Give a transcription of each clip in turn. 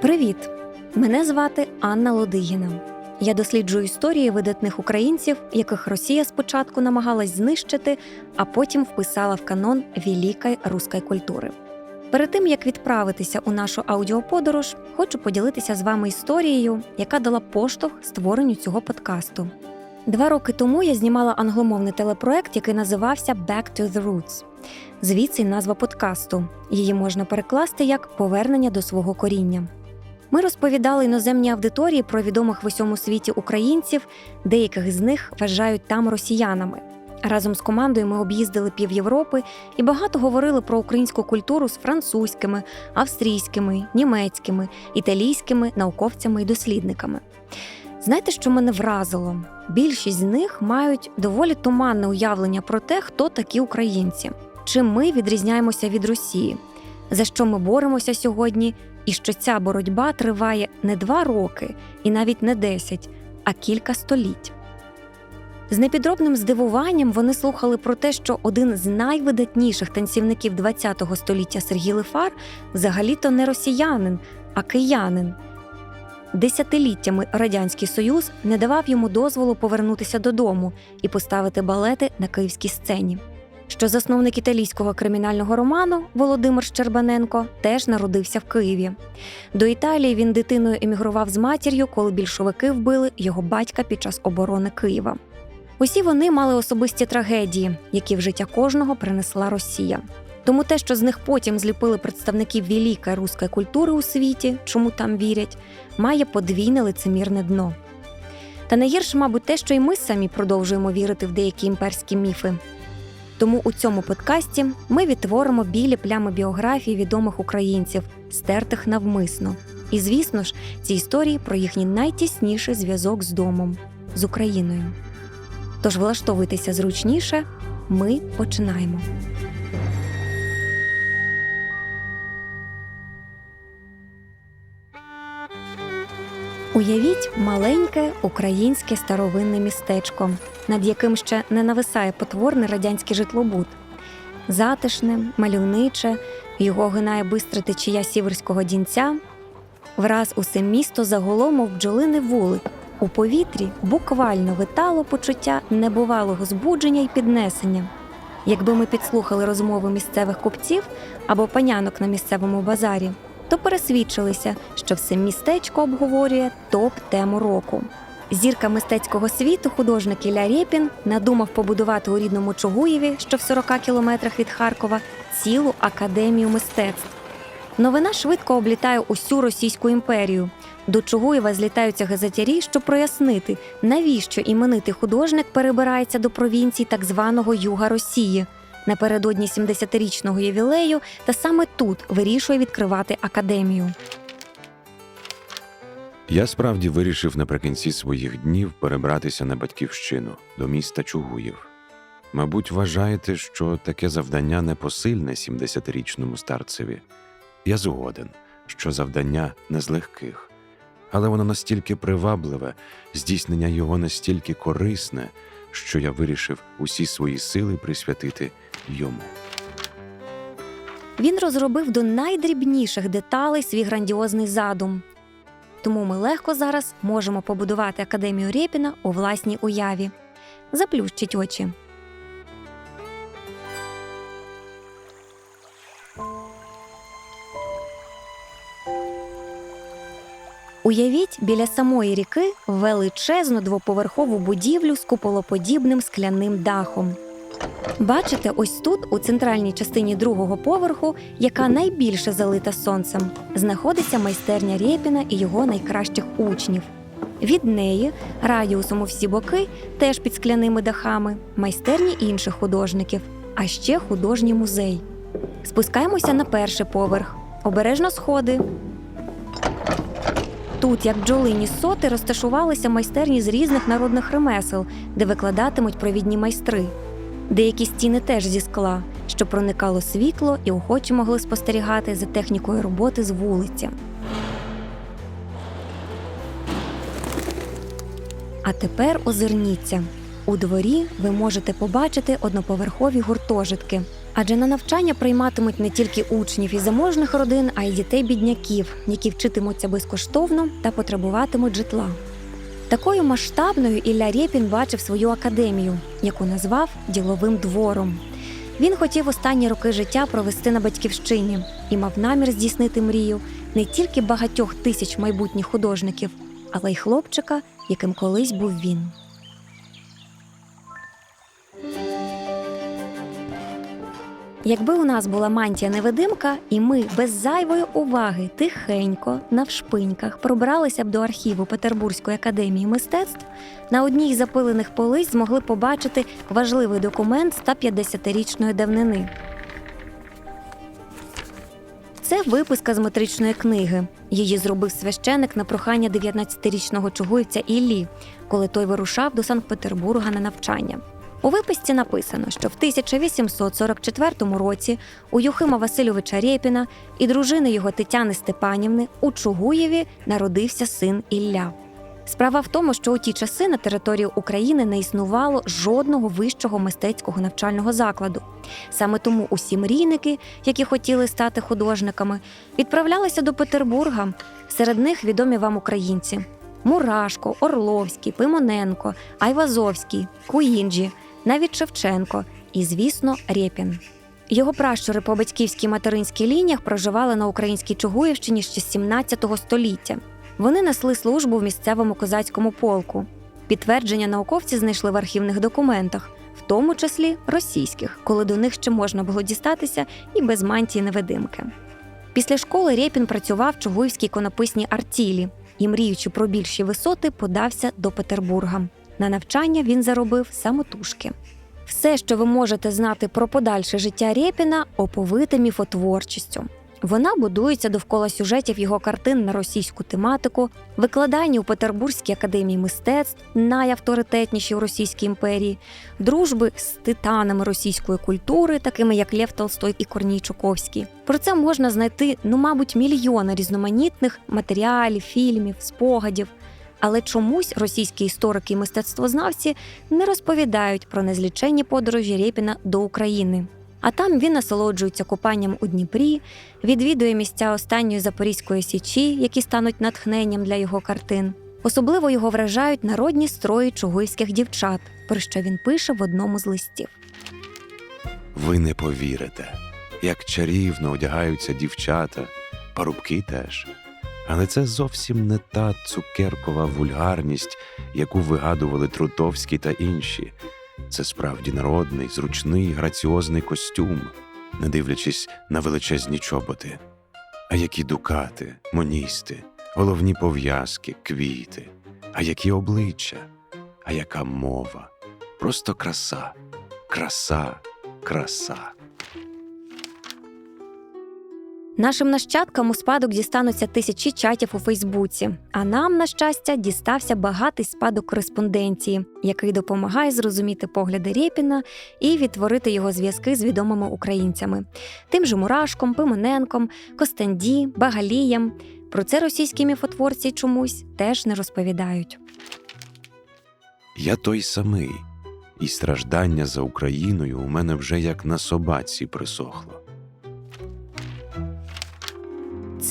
Привіт! Мене звати Анна Лодигіна. Я досліджую історії видатних українців, яких Росія спочатку намагалась знищити, а потім вписала в канон великої руської культури. Перед тим як відправитися у нашу аудіоподорож, хочу поділитися з вами історією, яка дала поштовх створенню цього подкасту. Два роки тому я знімала англомовний телепроект, який називався Back to the Roots. Звідси назва подкасту. Її можна перекласти як повернення до свого коріння. Ми розповідали іноземній аудиторії про відомих в усьому світі українців, деяких з них вважають там росіянами. Разом з командою ми об'їздили пів Європи і багато говорили про українську культуру з французькими, австрійськими, німецькими, італійськими науковцями і дослідниками. Знаєте, що мене вразило? Більшість з них мають доволі туманне уявлення про те, хто такі українці, чим ми відрізняємося від Росії, за що ми боремося сьогодні, і що ця боротьба триває не два роки і навіть не десять, а кілька століть. З непідробним здивуванням вони слухали про те, що один з найвидатніших танцівників ХХ століття Сергій Лифар взагалі-то не росіянин, а киянин. Десятиліттями Радянський Союз не давав йому дозволу повернутися додому і поставити балети на київській сцені. Що засновник італійського кримінального роману Володимир Щербаненко теж народився в Києві. До Італії він дитиною емігрував з матір'ю, коли більшовики вбили його батька під час оборони Києва. Усі вони мали особисті трагедії, які в життя кожного принесла Росія. Тому те, що з них потім зліпили представників великої руської культури у світі, чому там вірять, має подвійне лицемірне дно. Та найгірше, мабуть, те, що і ми самі продовжуємо вірити в деякі імперські міфи. Тому у цьому подкасті ми відтворимо білі плями біографії відомих українців, стертих навмисно. І, звісно ж, ці історії про їхній найтісніший зв'язок з домом з Україною. Тож влаштовуйтеся зручніше, ми починаємо. Уявіть маленьке українське старовинне містечко, над яким ще не нависає потворний радянський житлобут. Затишне, мальовниче, його гинає бистра течія сіверського дінця. Враз усе місто заголом, мов бджолиний вулик. У повітрі буквально витало почуття небувалого збудження і піднесення. Якби ми підслухали розмови місцевих купців або панянок на місцевому базарі, то пересвідчилися, що все містечко обговорює топ-тему року. Зірка мистецького світу, художник Ілля Рєпін надумав побудувати у рідному Чугуєві, що в 40 кілометрах від Харкова, цілу академію мистецтв. Новина швидко облітає усю Російську імперію. До Чугуєва злітаються газетярі, щоб прояснити, навіщо іменитий художник перебирається до провінцій так званого Юга Росії напередодні 70-річного ювілею, та саме тут вирішує відкривати академію. Я справді вирішив наприкінці своїх днів перебратися на батьківщину до міста Чугуїв. Мабуть, вважаєте, що таке завдання непосильне 70-річному старцеві. Я згоден, що завдання не з легких, але воно настільки привабливе, здійснення його настільки корисне, що я вирішив усі свої сили присвятити йому. Він розробив до найдрібніших деталей свій грандіозний задум. Тому ми легко зараз можемо побудувати академію Рєпіна у власній уяві. Заплющіть очі. Уявіть біля самої ріки величезну двоповерхову будівлю з куполоподібним скляним дахом. Бачите, ось тут, у центральній частині другого поверху, яка найбільше залита сонцем, знаходиться майстерня Рєпіна і його найкращих учнів. Від неї, радіусом у всі боки, теж під скляними дахами, майстерні інших художників, а ще художній музей. Спускаємося на перший поверх. Обережно сходи. Тут, як бджолині соти, розташувалися майстерні з різних народних ремесел, де викладатимуть провідні майстри. Деякі стіни теж зі скла, щоб проникало світло і охочі могли спостерігати за технікою роботи з вулиці. А тепер озирніться. У дворі ви можете побачити одноповерхові гуртожитки. Адже на навчання прийматимуть не тільки учнів із заможних родин, а й дітей бідняків, які вчитимуться безкоштовно та потребуватимуть житла. Такою масштабною Ілля Рєпін бачив свою академію, яку назвав діловим двором. Він хотів останні роки життя провести на батьківщині і мав намір здійснити мрію не тільки багатьох тисяч майбутніх художників, але й хлопчика, яким колись був він. Якби у нас була мантія невидимка, і ми без зайвої уваги тихенько навшпиньках пробралися б до архіву Петербурзької академії мистецтв, на одній із запилених полиць змогли побачити важливий документ 150-річної давнини. Це виписка з метричної книги. Її зробив священик на прохання 19-річного чугуївця Іллі, коли той вирушав до Санкт-Петербурга на навчання. У виписці написано, що в 1844 році у Юхима Васильовича Рєпіна і дружини його Тетяни Степанівни у Чугуєві народився син Ілля. Справа в тому, що у ті часи на території України не існувало жодного вищого мистецького навчального закладу. Саме тому усі мрійники, які хотіли стати художниками, відправлялися до Петербурга. Серед них відомі вам українці: Мурашко, Орловський, Пимоненко, Айвазовський, Куінджі, навіть Шевченко і, звісно, Рєпін. Його пращури по батьківській материнській лініях проживали на українській Чугуївщині ще з 17 століття. Вони несли службу в місцевому козацькому полку. Підтвердження науковці знайшли в архівних документах, в тому числі російських, коли до них ще можна було дістатися і без мантії невидимки. Після школи Рєпін працював в Чугуївській конописній артілі і, мріючи про більші висоти, подався до Петербурга. На навчання він заробив самотужки. Все, що ви можете знати про подальше життя Рєпіна, оповите міфотворчістю. Вона будується довкола сюжетів його картин на російську тематику, викладання у Петербурзькій академії мистецтв, найавторитетнішій у Російській імперії, дружби з титанами російської культури, такими як Лев Толстой і Корній Чуковський. Про це можна знайти, ну, мабуть, мільйони різноманітних матеріалів, фільмів, спогадів. Але чомусь російські історики і мистецтвознавці не розповідають про незліченні подорожі Рєпіна до України. А там він насолоджується купанням у Дніпрі, відвідує місця останньої Запорізької січі, які стануть натхненням для його картин. Особливо його вражають народні строї чугуївських дівчат, про що він пише в одному з листів. Ви не повірите, як чарівно одягаються дівчата, парубки теж. Але це зовсім не та цукеркова вульгарність, яку вигадували Трутовський та інші. Це справді народний, зручний, граціозний костюм, не дивлячись на величезні чоботи. А які дукати, моністи, головні пов'язки, квіти, а які обличчя, а яка мова. Просто краса, краса, краса. Нашим нащадкам у спадок дістануться тисячі чатів у Фейсбуці, а нам, на щастя, дістався багатий спадок кореспонденції, який допомагає зрозуміти погляди Рєпіна і відтворити його зв'язки з відомими українцями, тим же Мурашком, Пимоненком, Костенді, Багалієм. Про це російські міфотворці чомусь теж не розповідають. Я той самий, і страждання за Україною у мене вже як на собаці присохло.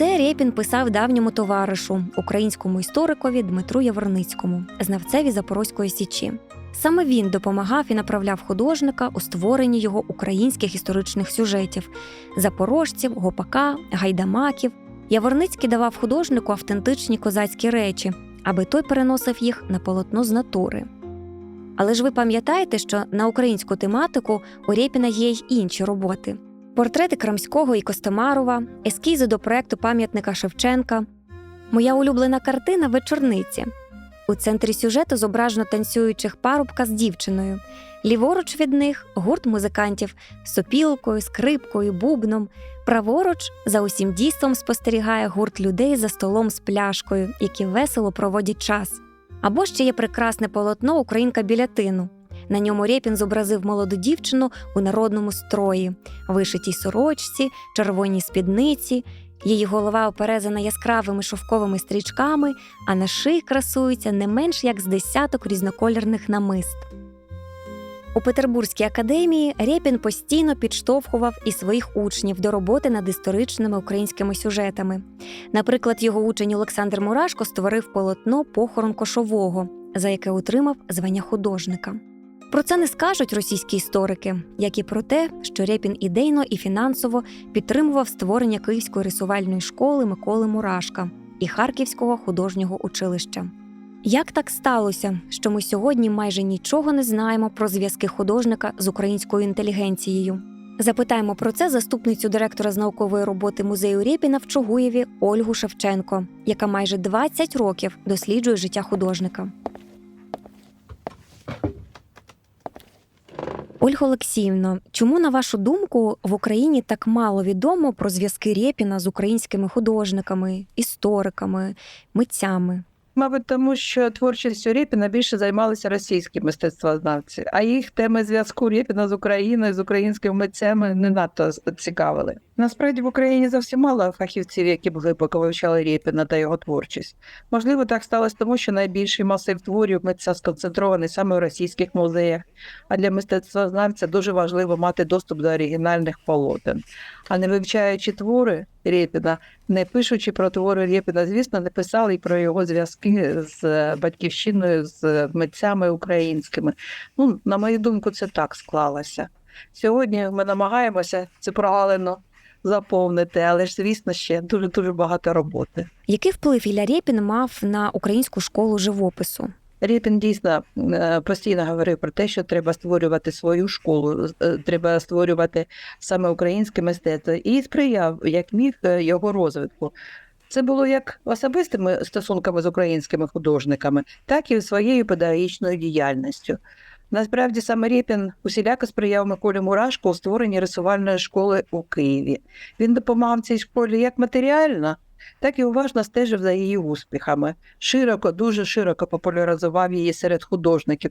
Це Рєпін писав давньому товаришу, українському історикові Дмитру Яворницькому, знавцеві Запорозької січі. Саме він допомагав і направляв художника у створенні його українських історичних сюжетів запорожців, гопака, гайдамаків. Яворницький давав художнику автентичні козацькі речі, аби той переносив їх на полотно з натури. Але ж ви пам'ятаєте, що на українську тематику у Рєпіна є й інші роботи: портрети Крамського і Костомарова, ескізи до проекту пам'ятника Шевченка. Моя улюблена картина вечорниці. У центрі сюжету зображено танцюючих парубка з дівчиною. Ліворуч від них гурт музикантів з сопілкою, скрипкою, бубном. Праворуч за усім дійством спостерігає гурт людей за столом з пляшкою, які весело проводять час. Або ще є прекрасне полотно Українка біля тину. На ньому Рєпін зобразив молоду дівчину у народному строї, вишитій сорочці, червоній спідниці. Її голова оперезана яскравими шовковими стрічками, а на шиї красується не менш як з десяток різнокольорних намист. У Петербурзькій академії Рєпін постійно підштовхував і своїх учнів до роботи над історичними українськими сюжетами. Наприклад, його учень Олександр Мурашко створив полотно Похорон кошового, за яке отримав звання художника. Про це не скажуть російські історики, як і про те, що Рєпін ідейно і фінансово підтримував створення Київської рисувальної школи Миколи Мурашка і Харківського художнього училища. Як так сталося, що ми сьогодні майже нічого не знаємо про зв'язки художника з українською інтелігенцією? Запитаємо про це заступницю директора з наукової роботи музею Рєпіна в Чугуєві Ольгу Шевченко, яка майже 20 років досліджує життя художника. Ольга Олексіївна, чому, на вашу думку, в Україні так мало відомо про зв'язки Рєпіна з українськими художниками, істориками, митцями? Мабуть, тому що творчістю Рєпіна більше займалися російські мистецтвознавці, а їх теми зв'язку Рєпіна з Україною, з українськими митцями не надто цікавили. Насправді в Україні зовсім мало фахівців, які б глибоко вивчали Рєпіна та його творчість. Можливо, так сталося тому, що найбільший масив творів митця сконцентрований саме у російських музеях. А для мистецтвознавця дуже важливо мати доступ до оригінальних полотен. А не вивчаючи твори Рєпіна, не пишучи про твори Рєпіна, звісно, не писали і про його зв'язки з е, батьківщиною, з митцями українськими. Ну, на мою думку, це так склалося. Сьогодні ми намагаємося цю прогалину заповнити, але ж, звісно, ще дуже дуже багато роботи. Який вплив Ілля Рєпін мав на українську школу живопису? Рєпін дійсно е, постійно говорив про те, що треба створювати свою школу, е, треба створювати саме українське мистецтво і сприяв, як міг е, його розвитку. Це було як особистими стосунками з українськими художниками, так і своєю педагогічною діяльністю. Насправді саме Рєпін усіляко сприяв Миколі Мурашку у створенні рисувальної школи у Києві. Він допомагав цій школі як матеріально, так і уважно стежив за її успіхами. Широко, дуже широко популяризував її серед художників,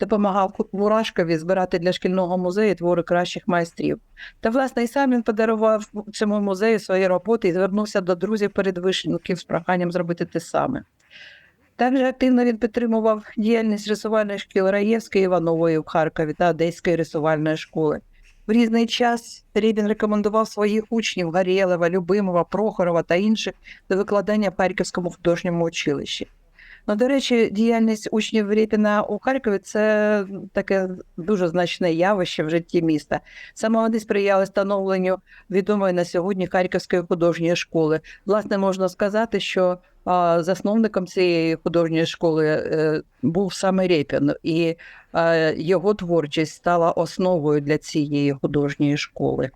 допомагав Мурашкові збирати для шкільного музею твори кращих майстрів. Та, власне, і сам він подарував цьому музею свої роботи і звернувся до друзів передвишників з проханням зробити те саме. Також активно він підтримував діяльність рисувальних шкіл Раєвської Іванової в Харкові та Одеської рисувальної школи. В різний час Рібін рекомендував своїх учнів Гарєлева, Любимова, Прохорова та інших до викладання в Харківському художньому училищі. Ну, до речі, діяльність учнів Рєпіна у Харкові це таке дуже значне явище в житті міста. Саме вони сприяли становленню відомої на сьогодні Харківської художньої школи. Власне, можна сказати, що засновником цієї художньої школи е, був саме Рєпін, і його творчість стала основою для цієї художньої школи.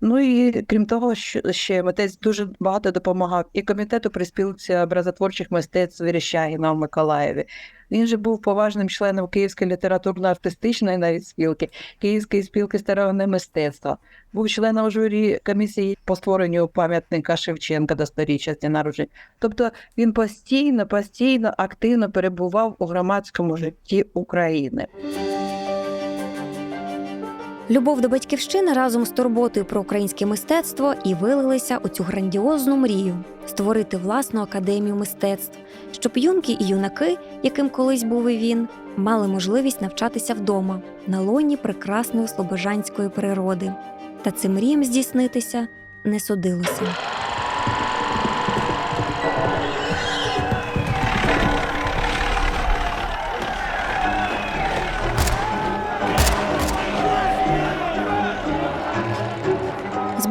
Ну і крім того, що ще митець дуже багато допомагав і комітету при спілці образотворчих мистецтв Віріщагіна в Миколаєві. Він же був поважним членом Київської літературно-артистичної навіть спілки, Київської спілки старовини мистецтва. Був членом журі комісії по створенню пам'ятника Шевченка до сторіччя дня народження. Тобто він постійно, постійно активно перебував у громадському житті України. Любов до батьківщини разом з турботою про українське мистецтво і вилилися у цю грандіозну мрію створити власну академію мистецтв, щоб юнки і юнаки, яким колись був і він, мали можливість навчатися вдома на лоні прекрасної слобожанської природи. Та цим мріям здійснитися не судилося.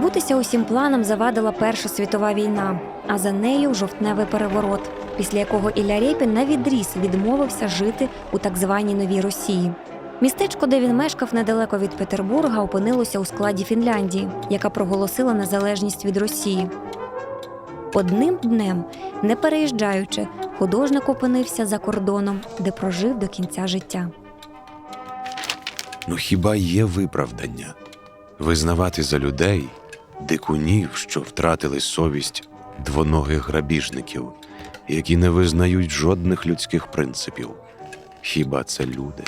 Збутися усім планам завадила Перша світова війна, а за нею жовтневий переворот, після якого Ілля Рєпін навідріз відмовився жити у так званій новій Росії. Містечко, де він мешкав недалеко від Петербурга, опинилося у складі Фінляндії, яка проголосила незалежність від Росії. Одним днем, не переїжджаючи, художник опинився за кордоном, де прожив до кінця життя. Ну хіба є виправдання? Визнавати за людей дикунів, що втратили совість двоногих грабіжників, які не визнають жодних людських принципів. Хіба це люди?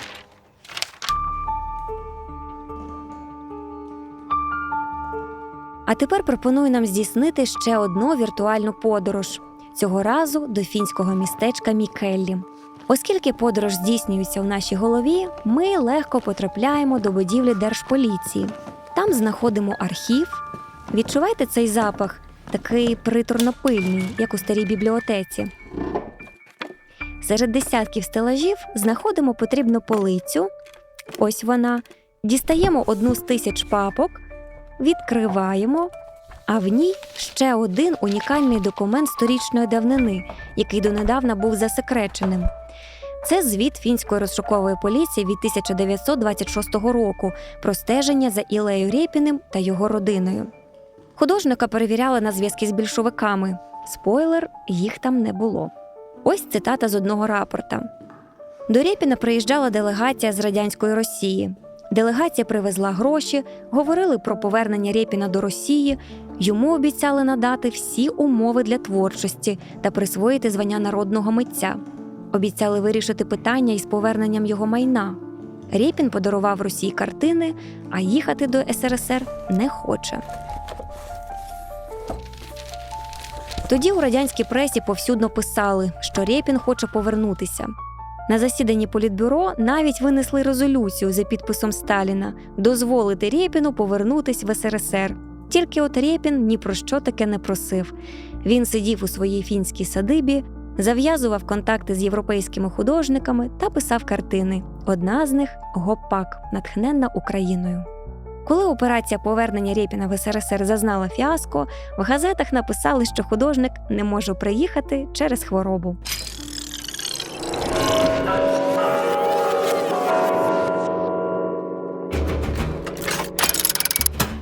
А тепер пропоную нам здійснити ще одну віртуальну подорож цього разу до фінського містечка Мікеллі. Оскільки подорож здійснюється в нашій голові, ми легко потрапляємо до будівлі Держполіції. Там знаходимо архів. Відчувайте цей запах, такий приторно-пильний, як у старій бібліотеці. Серед десятків стелажів знаходимо потрібну полицю. Ось вона. Дістаємо одну з тисяч папок, відкриваємо, а в ній ще один унікальний документ сторічної давнини, який донедавна був засекреченим. Це звіт фінської розшукової поліції від 1926 року про стеження за Ілею Рєпіним та його родиною. Художника перевіряли на зв'язки з більшовиками. Спойлер, їх там не було. Ось цитата з одного рапорта. До Рєпіна приїжджала делегація з радянської Росії. Делегація привезла гроші, говорили про повернення Рєпіна до Росії. Йому обіцяли надати всі умови для творчості та присвоїти звання народного митця. Обіцяли вирішити питання із поверненням його майна. Рєпін подарував Росії картини, а їхати до СРСР не хоче. Тоді у радянській пресі повсюдно писали, що Рєпін хоче повернутися. На засіданні політбюро навіть винесли резолюцію за підписом Сталіна дозволити Рєпіну повернутись в СРСР. Тільки от Рєпін ні про що таке не просив. Він сидів у своїй фінській садибі, зав'язував контакти з європейськими художниками та писав картини. Одна з них Гопак, натхненна Україною. Коли операція повернення Рєпіна в СРСР зазнала фіаско, в газетах написали, що художник не може приїхати через хворобу.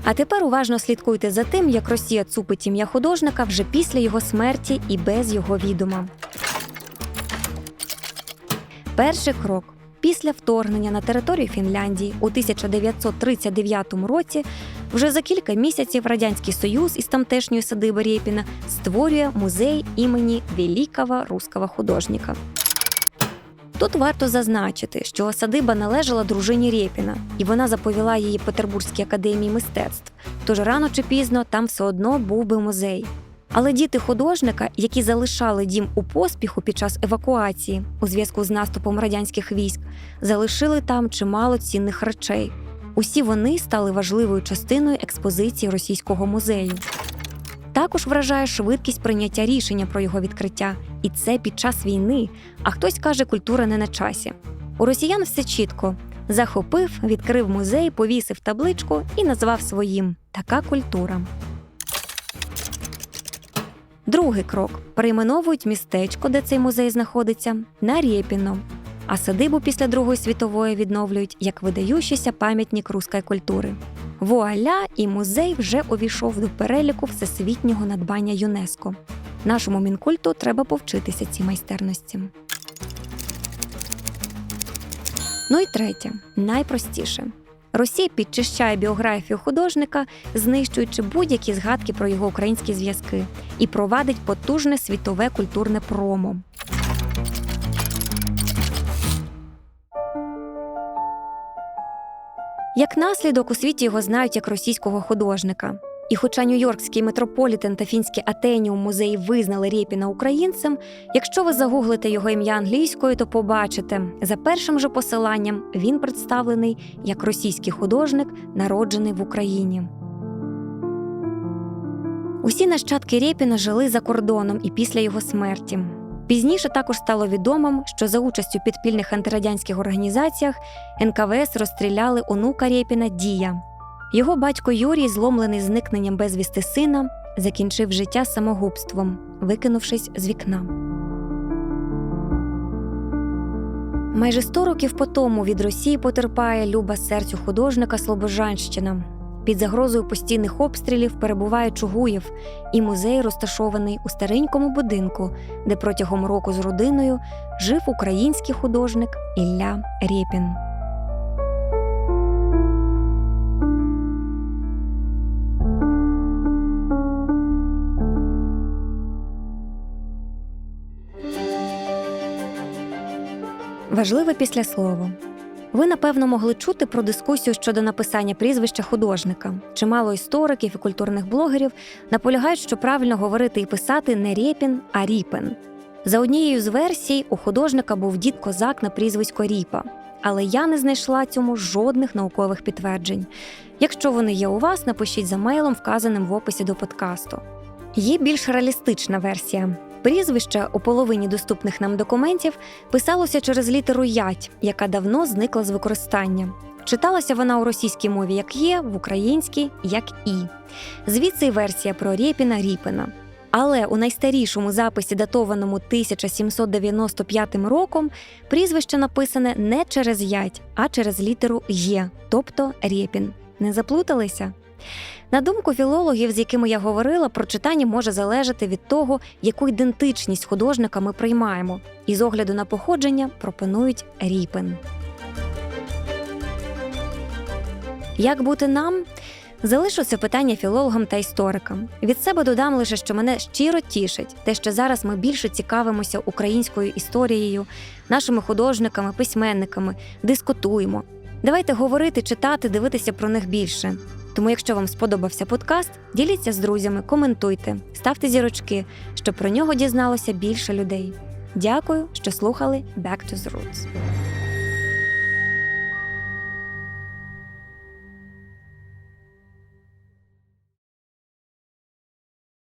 А тепер уважно слідкуйте за тим, як Росія цупить ім'я художника вже після його смерті і без його відома. Перший крок. Після вторгнення на територію Фінляндії у 1939 році вже за кілька місяців Радянський Союз із тамтешньої садиби Рєпіна створює музей імені Великого руського художника. Тут варто зазначити, що садиба належала дружині Рєпіна, і вона заповіла її Петербурзькій академії мистецтв. Тож рано чи пізно там все одно був би музей. Але діти художника, які залишали дім у поспіху під час евакуації у зв'язку з наступом радянських військ, залишили там чимало цінних речей. Усі вони стали важливою частиною експозиції російського музею. Також вражає швидкість прийняття рішення про його відкриття, і це під час війни. А хтось каже, культура не на часі. У росіян все чітко: захопив, відкрив музей, повісив табличку і назвав своїм така культура. Другий крок перейменовують містечко, де цей музей знаходиться, на Рєпіно. А садибу після Другої світової відновлюють як видаючийся пам'ятник руської культури. Вуаля, і музей вже увійшов до переліку всесвітнього надбання ЮНЕСКО. Нашому мінкульту треба повчитися цій майстерності. Ну і третє, найпростіше. Росія підчищає біографію художника, знищуючи будь-які згадки про його українські зв'язки, і провадить потужне світове культурне промо. Як наслідок у світі його знають як російського художника. І хоча Нью-Йоркський метрополітен та фінський Атеніум музеї визнали Рєпіна українцем, якщо ви загуглите його ім'я англійською, то побачите, за першим же посиланням він представлений як російський художник, народжений в Україні. Усі нащадки Рєпіна жили за кордоном і після його смерті. Пізніше також стало відомим, що за участю підпільних антирадянських організаціях НКВС розстріляли онука Рєпіна Дія. Його батько Юрій, зломлений зникненням безвісти сина, закінчив життя самогубством, викинувшись з вікна. Майже 100 років по тому від Росії потерпає люба серцю художника Слобожанщина. Під загрозою постійних обстрілів перебуває Чугуєв, і музей розташований у старенькому будинку, де протягом року з родиною жив український художник Ілля Рєпін. Важливе післяслово. Ви, напевно, могли чути про дискусію щодо написання прізвища художника. Чимало істориків і культурних блогерів наполягають, що правильно говорити і писати не Рєпін, а Ріпен. За однією з версій, у художника був дід козак на прізвисько Ріпа, але я не знайшла цьому жодних наукових підтверджень. Якщо вони є у вас, напишіть за мейлом, вказаним в описі до подкасту. Є більш реалістична версія. Прізвище у половині доступних нам документів писалося через літеру ять, яка давно зникла з використання. Читалася вона у російській мові як є, в українській як і. Звідси й версія про Рєпіна Ріпина. Але у найстарішому записі, датованому 1795 роком, прізвище написане не через ять, а через літеру Є, тобто Рєпін. Не заплуталися? На думку філологів, з якими я говорила, прочитання може залежати від того, яку ідентичність художника ми приймаємо, і з огляду на походження пропонують Ріпин. Як бути нам? Залишу це питання філологам та історикам. Від себе додам лише, що мене щиро тішить те, що зараз ми більше цікавимося українською історією, нашими художниками, письменниками, дискутуємо. Давайте говорити, читати, дивитися про них більше. Тому, якщо вам сподобався подкаст, діліться з друзями, коментуйте, ставте зірочки, щоб про нього дізналося більше людей. Дякую, що слухали Back to the Roots.